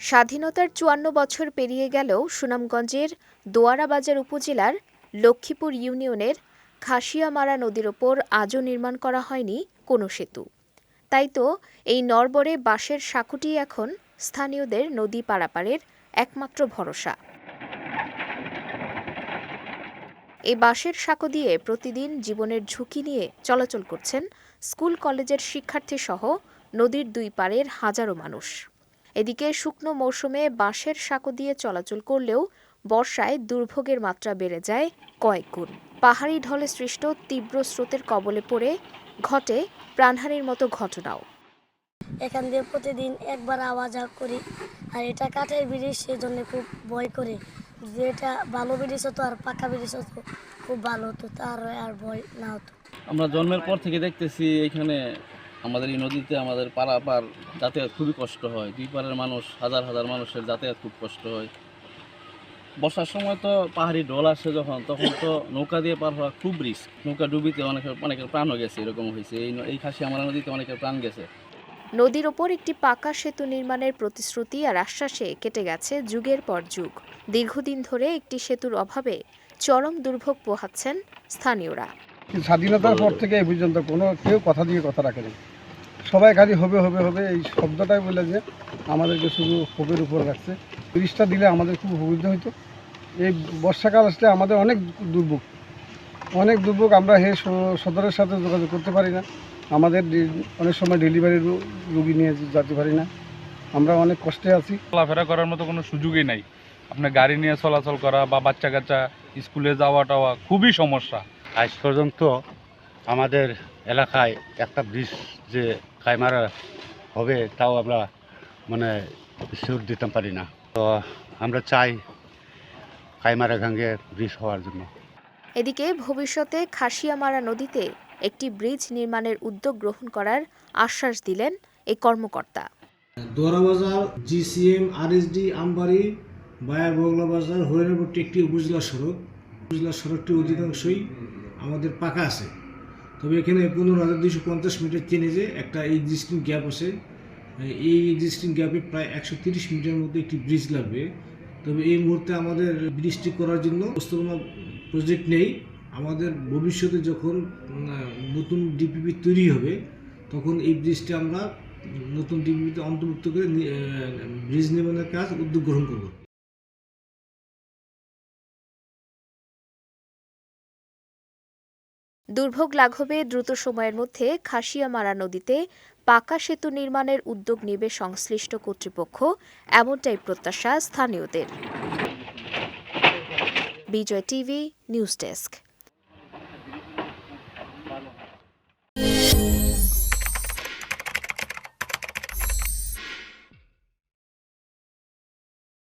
স্বাধীনতার চুয়ান্ন বছর পেরিয়ে গেলেও সুনামগঞ্জের দোয়ারাবাজার উপজেলার লক্ষ্মীপুর ইউনিয়নের খাসিয়ামারা নদীর ওপর আজও নির্মাণ করা হয়নি কোনো সেতু। তাই তো এই নরবরে বাঁশের সাঁকুটি এখন স্থানীয়দের নদী পারাপারের একমাত্র ভরসা। এই বাঁশের সাঁকো দিয়ে প্রতিদিন জীবনের ঝুঁকি নিয়ে চলাচল করছেন স্কুল, কলেজের শিক্ষার্থী সহ নদীর দুই পাড়ের হাজারো মানুষ। এদিকে শুকনো মৌসুমে বাঁশের সাঁকো দিয়ে চলাচল করলেও বর্ষায় দুর্ভোগের মাত্রা বেড়ে যায় কয়েক গুণ। পাহাড়ি ঢলে সৃষ্ট তীব্র স্রোতের কবলে পড়ে ঘটে প্রাণহানির মতো ঘটনাও। এখান দিয়ে প্রতিদিন একবার আওয়াজ যাওয়া করি আর এটা কাঠের ব্রিজ সেই জন্য খুব ভয় করে। যদি এটা ভালো ব্রিজ হতো আর পাকা ব্রিজ হতো খুব ভালো হতো তার আর ভয় না হতো। আমরা জন্মের পর থেকে দেখতেছি এখানে আমাদের এই নদীতে আমাদের পারাপার যাতায়াত খুবই কষ্ট হয়। দুই পারের মানুষ, হাজার হাজার মানুষের যাতায়াত খুব কষ্ট হয়। বর্ষার সময় তো পাহাড়ি ঢোল আসে যখন, তখন তো নৌকা দিয়ে পার হওয়া খুব রিস্ক নৌকা ডুবিতে অনেকের অনেকের প্রাণও গেছে, এরকম হয়েছে। এই এই খাসি আমার নদীতে অনেকের প্রাণ গেছে। নদীর ওপর একটি পাকা সেতু নির্মাণের প্রতিশ্রুতি আর আশ্বাসে কেটে গেছে যুগের পর যুগ। দীর্ঘদিন ধরে একটি সেতুর অভাবে চরম দুর্ভোগ পোহাচ্ছেন স্থানীয়রা। কিন্তু স্বাধীনতার পর থেকে এই পর্যন্ত কোনো কেউ কথা দিয়ে কথা রাখেনি। সবাই খালি হবে হবে হবে এই শব্দটাই বলে যে আমাদেরকে শুধু হোপের উপর রাখছে। ব্রিজটা দিলে আমাদের খুব সুবিধা হতো এই বর্ষাকাল আসলে আমাদের অনেক দুর্ভোগ। অনেক দুর্ভোগ আমরা হে সদরের সাথে যোগাযোগ করতে পারি না। আমাদের অনেক সময় ডেলিভারি রুগী নিয়ে যেতে পারি না। আমরা অনেক কষ্টে আছি। চলাফেরা করার মতো কোনো সুযোগই নাই। আপনার গাড়ি নিয়ে চলাচল করা বা বাচ্চা কাচ্চা স্কুলে যাওয়া টাওয়া খুবই সমস্যা। আজ পর্যন্ত আমাদের এলাকায় একটা ব্রিজ যে কাইমারা হবে তাও আমরা মানে সুর দিতে পারি না। তো আমরা চাই কাইমারা গাঙ্গে ব্রিজ হওয়ার জন্য। এদিকে ভবিষ্যতে খাসিয়ামারা নদীতে একটি ব্রিজ নির্মাণের উদ্যোগ গ্রহণ করার আশ্বাস দিলেন এই কর্মকর্তা। দোয়ারাবাজার জিসিএম আরএসডি আমবাড়ি বায়া বগলা বাজার হরিণাপট্টি একটি উপজেলা সড়ক। উপজেলা সড়কটি অধিকাংশই আমাদের পাকা আছে। তবে এখানে পনেরো হাজার দুইশো পঞ্চাশ মিটার চেনেজে একটা এক্সিস্টিং গ্যাপ আছে। এই এক্সিস্টিং গ্যাপে প্রায় একশো তিরিশ মিটারের মধ্যে একটি ব্রিজ লাগবে। তবে এই মুহূর্তে আমাদের ব্রিজটি করার জন্য প্রস্তাবনা প্রজেক্ট নেই। আমাদের ভবিষ্যতে যখন নতুন ডিপিপি তৈরি হবে, তখন এই ব্রিজটি আমরা নতুন ডিপিপিতে অন্তর্ভুক্ত করে ব্রিজ নির্মাণের কাজ উদ্যোগ গ্রহণ করব। দুর্ভোগ লাঘবে দ্রুত সময়ের মধ্যে খাসিয়ামারা নদীতে পাকা সেতু নির্মাণের উদ্যোগ নেবে সংশ্লিষ্ট কর্তৃপক্ষ, এমনটাই প্রত্যাশা স্থানীয়দের। Bijoy TV, news desk.